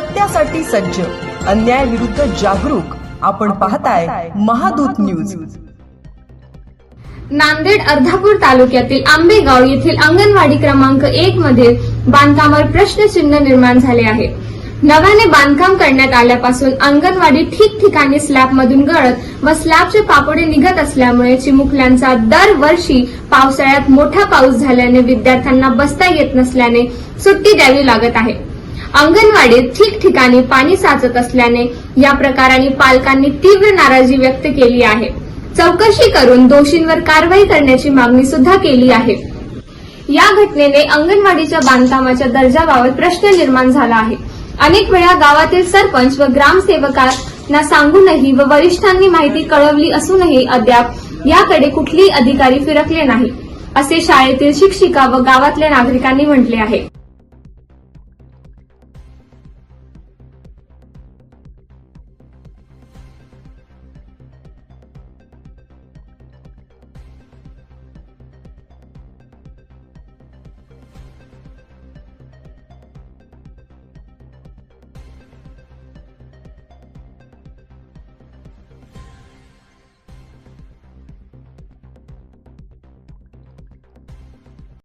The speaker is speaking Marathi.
सत्यासाठी सज्ज. अन्याय विरुद्ध जागरूक. आपण पाहताय महादूत न्यूज. नांदेड अर्धापूर तालुक्यातील आंबेगाव येथील अंगणवाडी क्रमांक एक मध्ये बांधकामावर प्रश्नचिन्ह निर्माण झाले आहे. नव्याने बांधकाम करण्यात आल्यापासून अंगणवाडी ठिकठिकाणी स्लॅबमधून गळत व स्लॅबचे पापोडे निघत असल्यामुळे चिमुकल्यांचा दरवर्षी पावसाळ्यात मोठा पाऊस झाल्याने विद्यार्थ्यांना बसता येत नसल्याने सुट्टी द्यावी लागत आहे. अंगणवाडीत ठिकठिकाणी पाणी साचत असल्याने या प्रकाराने पालकांनी तीव्र नाराजी व्यक्त केली आहे. चौकशी करून दोषींवर कारवाई करण्याची मागणी सुद्धा केली आहे. या घटनेने अंगणवाडीच्या बांधकामाच्या दर्जाबाबत प्रश्न निर्माण झाला आहे. अनेक वेळा गावातील सरपंच व ग्रामसेवकांना सांगूनही व वरिष्ठांनी माहिती कळवली असूनही अद्याप याकडे कुठलेही अधिकारी फिरकले नाही असे शाळेतील शिक्षिका व गावातल्या नागरिकांनी म्हटले आहे.